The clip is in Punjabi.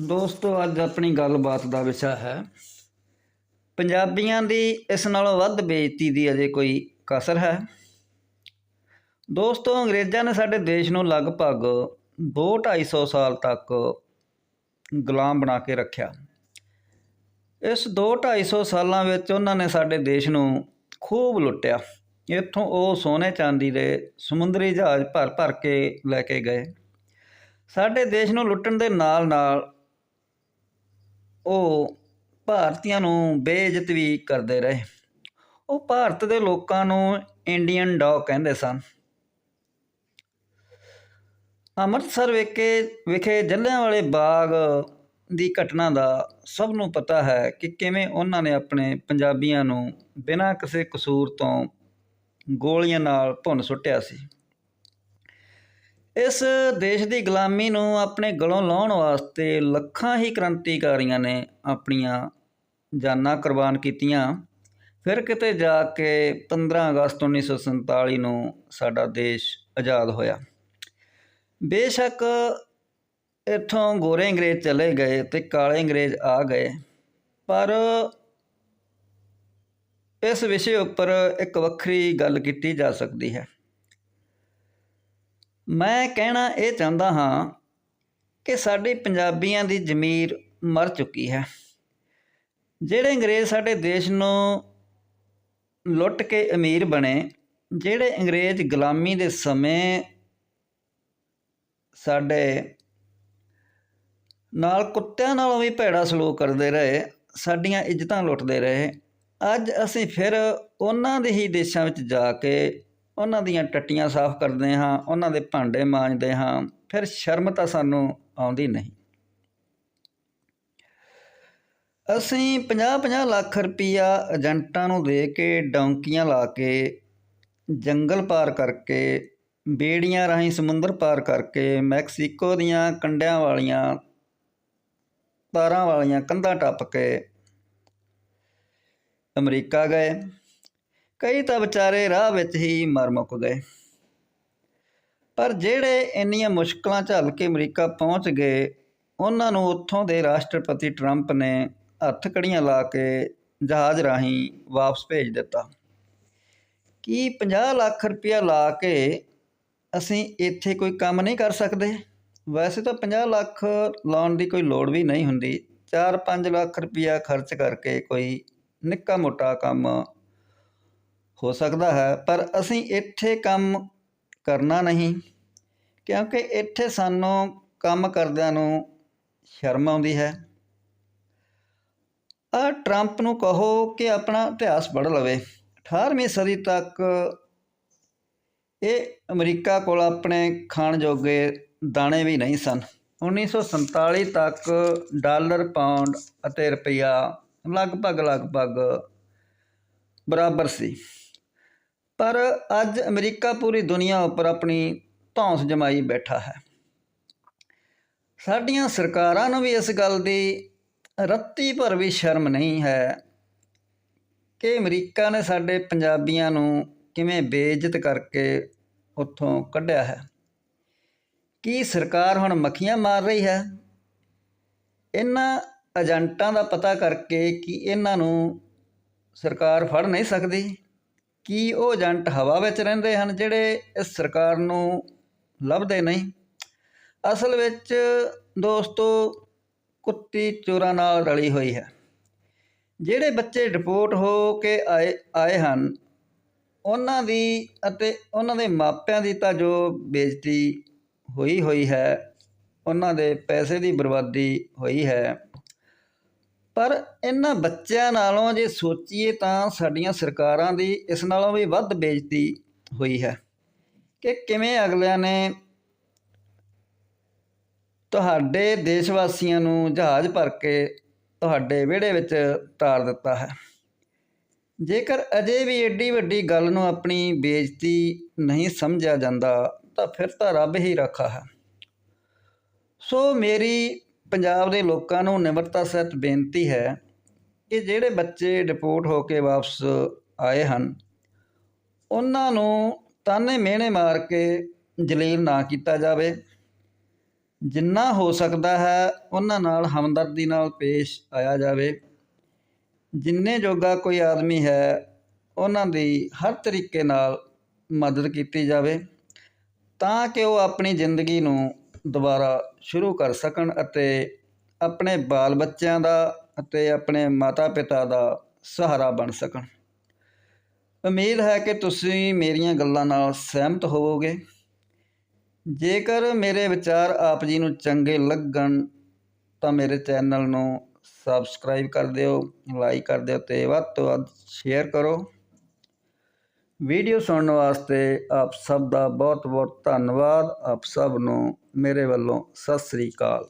ਦੋਸਤੋ, ਅੱਜ ਆਪਣੀ ਗੱਲਬਾਤ ਦਾ ਵਿਸ਼ਾ ਹੈ। ਪੰਜਾਬੀਆਂ ਦੀ ਇਸ ਨਾਲੋਂ ਵੱਧ ਬੇਇੱਜ਼ਤੀ ਦੀ ਅਜੇ ਕੋਈ ਕਸਰ ਹੈ। ਦੋਸਤੋ, ਅੰਗਰੇਜ਼ਾਂ ਨੇ ਸਾਡੇ ਦੇਸ਼ ਨੂੰ ਲਗਭਗ 2-250 ਸਾਲ ਤੱਕ ਗੁਲਾਮ ਬਣਾ ਕੇ ਰੱਖਿਆ। ਇਸ 2-250 ਸਾਲਾਂ ਵਿੱਚ ਉਹਨਾਂ ਨੇ ਸਾਡੇ ਦੇਸ਼ ਨੂੰ ਖੂਬ ਲੁੱਟਿਆ। ਇੱਥੋਂ ਉਹ ਸੋਨੇ ਚਾਂਦੀ ਦੇ ਸਮੁੰਦਰੀ ਜਹਾਜ਼ ਭਰ ਭਰ ਕੇ ਲੈ ਕੇ ਗਏ। ਸਾਡੇ ਦੇਸ਼ ਨੂੰ ਲੁੱਟਣ ਦੇ ਨਾਲ ਨਾਲ ਉਹ ਭਾਰਤੀਆਂ ਨੂੰ ਬੇਇੱਜ਼ਤ ਵੀ ਕਰਦੇ ਰਹੇ। ਉਹ ਭਾਰਤ ਦੇ ਲੋਕਾਂ ਨੂੰ ਇੰਡੀਅਨ ਡੌਗ ਕਹਿੰਦੇ ਸਨ। ਅੰਮ੍ਰਿਤਸਰ ਵਿਖੇ ਵਿਖੇ ਜਲਿਆਂਵਾਲੇ ਬਾਗ ਦੀ ਘਟਨਾ ਦਾ ਸਭ ਨੂੰ ਪਤਾ ਹੈ ਕਿ ਕਿਵੇਂ ਉਹਨਾਂ ਨੇ ਆਪਣੇ ਪੰਜਾਬੀਆਂ ਨੂੰ ਬਿਨਾਂ ਕਿਸੇ ਕਸੂਰ ਤੋਂ ਗੋਲੀਆਂ ਨਾਲ ਭੁੰਨ ਸੁੱਟਿਆ ਸੀ। ਇਸ ਦੇਸ਼ ਦੀ ਗੁਲਾਮੀ ਨੂੰ ਆਪਣੇ ਗਲੋਂ ਲਾਉਣ ਵਾਸਤੇ ਲੱਖਾਂ ਹੀ ਕ੍ਰਾਂਤੀਕਾਰੀਆਂ ਨੇ ਆਪਣੀਆਂ ਜਾਨਾਂ ਕੁਰਬਾਨ ਕੀਤੀਆਂ। ਫਿਰ ਕਿਤੇ ਜਾ ਕੇ 15 ਅਗਸਤ 1947 ਨੂੰ ਸਾਡਾ ਦੇਸ਼ ਆਜ਼ਾਦ ਹੋਇਆ। ਬੇਸ਼ੱਕ ਇੱਥੋਂ ਗੋਰੇ ਅੰਗਰੇਜ਼ ਚਲੇ ਗਏ ਤੇ ਕਾਲੇ ਅੰਗਰੇਜ਼ ਆ ਗਏ, ਪਰ ਇਸ ਵਿਸ਼ੇ ਉੱਪਰ ਇੱਕ ਵੱਖਰੀ ਗੱਲ ਕੀਤੀ ਜਾ ਸਕਦੀ ਹੈ। ਮੈਂ ਕਹਿਣਾ ਇਹ ਚਾਹੁੰਦਾ ਹਾਂ ਕਿ ਸਾਡੀ ਪੰਜਾਬੀਆਂ ਦੀ ਜ਼ਮੀਰ ਮਰ ਚੁੱਕੀ ਹੈ। ਜਿਹੜੇ ਅੰਗਰੇਜ਼ ਸਾਡੇ ਦੇਸ਼ ਨੂੰ ਲੁੱਟ ਕੇ ਅਮੀਰ ਬਣੇ, ਜਿਹੜੇ ਅੰਗਰੇਜ਼ ਗੁਲਾਮੀ ਦੇ ਸਮੇਂ ਸਾਡੇ ਨਾਲ ਕੁੱਤਿਆਂ ਨਾਲੋਂ ਵੀ ਭੈੜਾ ਸਲੂਕ ਕਰਦੇ ਰਹੇ, ਸਾਡੀਆਂ ਇੱਜ਼ਤਾਂ ਲੁੱਟਦੇ ਰਹੇ, ਅੱਜ ਅਸੀਂ ਫਿਰ ਉਹਨਾਂ ਦੇ ਹੀ ਦੇਸ਼ਾਂ ਵਿੱਚ ਜਾ ਕੇ ਉਹਨਾਂ ਦੀਆਂ ਟੱਟੀਆਂ ਸਾਫ਼ ਕਰਦੇ ਹਾਂ, ਉਹਨਾਂ ਦੇ ਭਾਂਡੇ ਮਾਂਜਦੇ ਹਾਂ, ਫਿਰ ਸ਼ਰਮ ਤਾਂ ਸਾਨੂੰ ਆਉਂਦੀ ਨਹੀਂ। ਅਸੀਂ 50-50 ਲੱਖ ਰੁਪਈਆ ਏਜੰਟਾਂ ਨੂੰ ਦੇ ਕੇ ਡੌਂਕੀਆਂ ਲਾ ਕੇ, ਜੰਗਲ ਪਾਰ ਕਰਕੇ, ਬੇੜੀਆਂ ਰਾਹੀਂ ਸਮੁੰਦਰ ਪਾਰ ਕਰਕੇ, ਮੈਕਸੀਕੋ ਦੀਆਂ ਕੰਡਿਆਂ ਵਾਲੀਆਂ, ਤਾਰਾਂ ਵਾਲੀਆਂ ਕੰਧਾਂ ਟੱਪ ਕੇ ਅਮਰੀਕਾ ਗਏ। ਕਈ ਤਾਂ ਵਿਚਾਰੇ ਰਾਹ ਵਿੱਚ ਹੀ ਮਰ ਮੁੱਕ ਗਏ। ਪਰ ਜਿਹੜੇ ਇੰਨੀਆਂ ਮੁਸ਼ਕਲਾਂ ਝੱਲ ਕੇ ਅਮਰੀਕਾ ਪਹੁੰਚ ਗਏ, ਉਹਨਾਂ ਨੂੰ ਉੱਥੋਂ ਦੇ ਰਾਸ਼ਟਰਪਤੀ ਟਰੰਪ ਨੇ ਹੱਥ ਕੜੀਆਂ ਲਾ ਕੇ ਜਹਾਜ਼ ਰਾਹੀਂ ਵਾਪਸ ਭੇਜ ਦਿੱਤਾ। ਕੀ 50 ਲੱਖ ਰੁਪਇਆ ਲਾ ਕੇ ਅਸੀਂ ਇੱਥੇ ਕੋਈ ਕੰਮ ਨਹੀਂ ਕਰ ਸਕਦੇ? ਵੈਸੇ ਤਾਂ 50 ਲੱਖ ਲਾਉਣ ਦੀ ਕੋਈ ਲੋੜ ਵੀ ਨਹੀਂ ਹੁੰਦੀ। 4-5 ਲੱਖ ਰੁਪਇਆ ਖਰਚ ਕਰਕੇ ਕੋਈ ਨਿੱਕਾ ਮੋਟਾ ਕੰਮ ਹੋ ਸਕਦਾ ਹੈ, ਪਰ ਅਸੀਂ ਇੱਥੇ ਕੰਮ ਕਰਨਾ ਨਹੀਂ, ਕਿਉਂਕਿ ਇੱਥੇ ਸਾਨੂੰ ਕੰਮ ਕਰਦਿਆਂ ਨੂੰ ਸ਼ਰਮ ਆਉਂਦੀ ਹੈ। ਆ ਟਰੰਪ ਨੂੰ ਕਹੋ ਕਿ ਆਪਣਾ ਇਤਿਹਾਸ ਪੜ੍ਹ ਲਵੇ। 18ਵੀਂ ਸਦੀ ਤੱਕ ਇਹ ਅਮਰੀਕਾ ਕੋਲ ਆਪਣੇ ਖਾਣ ਜੋਗੇ ਦਾਣੇ ਵੀ ਨਹੀਂ ਸਨ। 1947 ਤੱਕ ਡਾਲਰ, ਪਾਉਂਡ ਅਤੇ ਰੁਪਈਆ ਲਗਭਗ ਲਗਭਗ ਬਰਾਬਰ ਸੀ। ਪਰ ਅੱਜ ਅਮਰੀਕਾ ਪੂਰੀ ਦੁਨੀਆ ਉੱਪਰ ਆਪਣੀ ਧੌਂਸ ਜਮਾਈ ਬੈਠਾ ਹੈ। ਸਾਡੀਆਂ ਸਰਕਾਰਾਂ ਨੂੰ ਵੀ ਇਸ ਗੱਲ ਦੀ ਰੱਤੀ ਭਰ ਵੀ ਸ਼ਰਮ ਨਹੀਂ ਹੈ ਕਿ ਅਮਰੀਕਾ ਨੇ ਸਾਡੇ ਪੰਜਾਬੀਆਂ ਨੂੰ ਕਿਵੇਂ ਬੇਇੱਜ਼ਤ ਕਰਕੇ ਉੱਥੋਂ ਕੱਢਿਆ ਹੈ। ਕੀ ਸਰਕਾਰ ਹੁਣ ਮੱਖੀਆਂ ਮਾਰ ਰਹੀ ਹੈ? ਇਹਨਾਂ ਏਜੰਟਾਂ ਦਾ ਪਤਾ ਕਰਕੇ ਕਿ ਇਹਨਾਂ ਨੂੰ ਸਰਕਾਰ ਫੜ ਨਹੀਂ ਸਕਦੀ। ਕੀ ਉਹ ਏਜੰਟ ਹਵਾ ਵਿੱਚ ਰਹਿੰਦੇ ਹਨ ਜਿਹੜੇ ਇਸ ਸਰਕਾਰ ਨੂੰ ਲੱਭਦੇ ਨਹੀਂ? ਅਸਲ ਵਿੱਚ ਦੋਸਤੋ, ਕੁੱਤੀ ਚੋਰਾਂ ਨਾਲ ਰਲੀ ਹੋਈ ਹੈ। ਜਿਹੜੇ ਬੱਚੇ ਰਿਪੋਰਟ ਹੋ ਕੇ ਆਏ ਆਏ ਹਨ, ਉਹਨਾਂ ਦੀ ਅਤੇ ਉਹਨਾਂ ਦੇ ਮਾਪਿਆਂ ਦੀ ਤਾਂ ਜੋ ਬੇਇੱਜ਼ਤੀ ਹੋਈ ਹੋਈ ਹੈ, ਉਹਨਾਂ ਦੇ ਪੈਸੇ ਦੀ ਬਰਬਾਦੀ ਹੋਈ ਹੈ। ਪਰ ਇਹਨਾਂ ਬੱਚਿਆਂ ਨਾਲੋਂ ਜੇ ਸੋਚੀਏ ਤਾਂ ਸਾਡੀਆਂ ਸਰਕਾਰਾਂ ਦੀ ਇਸ ਨਾਲੋਂ ਵੀ ਵੱਧ ਬੇਇੱਜ਼ਤੀ ਹੋਈ ਹੈ ਕਿ ਕਿਵੇਂ ਅਗਲਿਆਂ ਨੇ ਤੁਹਾਡੇ ਦੇਸ਼ ਵਾਸੀਆਂ ਨੂੰ ਜਹਾਜ਼ ਭਰ ਕੇ ਤੁਹਾਡੇ ਵਿਹੜੇ ਵਿੱਚ ਤਾਰ ਦਿੱਤਾ ਹੈ। ਜੇਕਰ ਅਜੇ ਵੀ ਏਡੀ ਵੱਡੀ ਗੱਲ ਨੂੰ ਆਪਣੀ ਬੇਇੱਜ਼ਤੀ ਨਹੀਂ ਸਮਝਿਆ ਜਾਂਦਾ ਤਾਂ ਫਿਰ ਤਾਂ ਰੱਬ ਹੀ ਰੱਖਾ ਹੈ। ਸੋ ਮੇਰੀ ਪੰਜਾਬ ਦੇ ਲੋਕਾਂ ਨੂੰ ਨਿਮਰਤਾ ਸਹਿਤ ਬੇਨਤੀ ਹੈ ਕਿ ਜਿਹੜੇ ਬੱਚੇ ਡਿਪੋਰਟ ਹੋ ਕੇ ਵਾਪਸ ਆਏ ਹਨ, ਉਹਨਾਂ ਨੂੰ ਤਾਨੇ ਮਿਹਣੇ ਮਾਰ ਕੇ ਜਲੀਲ ਨਾ ਕੀਤਾ ਜਾਵੇ। ਜਿੰਨਾ ਹੋ ਸਕਦਾ ਹੈ, ਉਹਨਾਂ ਨਾਲ ਹਮਦਰਦੀ ਨਾਲ ਪੇਸ਼ ਆਇਆ ਜਾਵੇ। ਜਿੰਨੇ ਜੋਗਾ ਕੋਈ ਆਦਮੀ ਹੈ, ਉਹਨਾਂ ਦੀ ਹਰ ਤਰੀਕੇ ਨਾਲ ਮਦਦ ਕੀਤੀ ਜਾਵੇ, ਤਾਂ ਕਿ ਉਹ ਆਪਣੀ ਜ਼ਿੰਦਗੀ ਨੂੰ ਦੁਬਾਰਾ ਸ਼ੁਰੂ ਕਰ ਸਕਣ ਅਤੇ ਆਪਣੇ ਬਾਲ ਬੱਚਿਆਂ ਦਾ ਅਤੇ ਆਪਣੇ ਮਾਤਾ ਪਿਤਾ ਦਾ ਸਹਾਰਾ ਬਣ ਸਕਣ। ਉਮੀਦ ਹੈ ਕਿ ਤੁਸੀਂ ਮੇਰੀਆਂ ਗੱਲਾਂ ਨਾਲ ਸਹਿਮਤ ਹੋਵੋਗੇ। ਜੇਕਰ ਮੇਰੇ ਵਿਚਾਰ ਆਪ ਜੀ ਨੂੰ ਚੰਗੇ ਲੱਗਣ, ਤਾਂ ਮੇਰੇ ਚੈਨਲ ਨੂੰ ਸਬਸਕ੍ਰਾਈਬ ਕਰ ਦਿਓ, ਲਾਈਕ ਕਰ ਦਿਓ ਤੇ ਵੱਧ ਤੋਂ ਵੱਧ ਸ਼ੇਅਰ ਕਰੋ। ਵੀਡੀਓ ਸੁਣਨ ਵਾਸਤੇ ਆਪ ਸਭ ਦਾ ਬਹੁਤ ਬਹੁਤ ਧੰਨਵਾਦ। ਆਪ ਸਭ ਨੂੰ ਮੇਰੇ ਵੱਲੋਂ ਸਤਿ ਸ੍ਰੀ ਅਕਾਲ।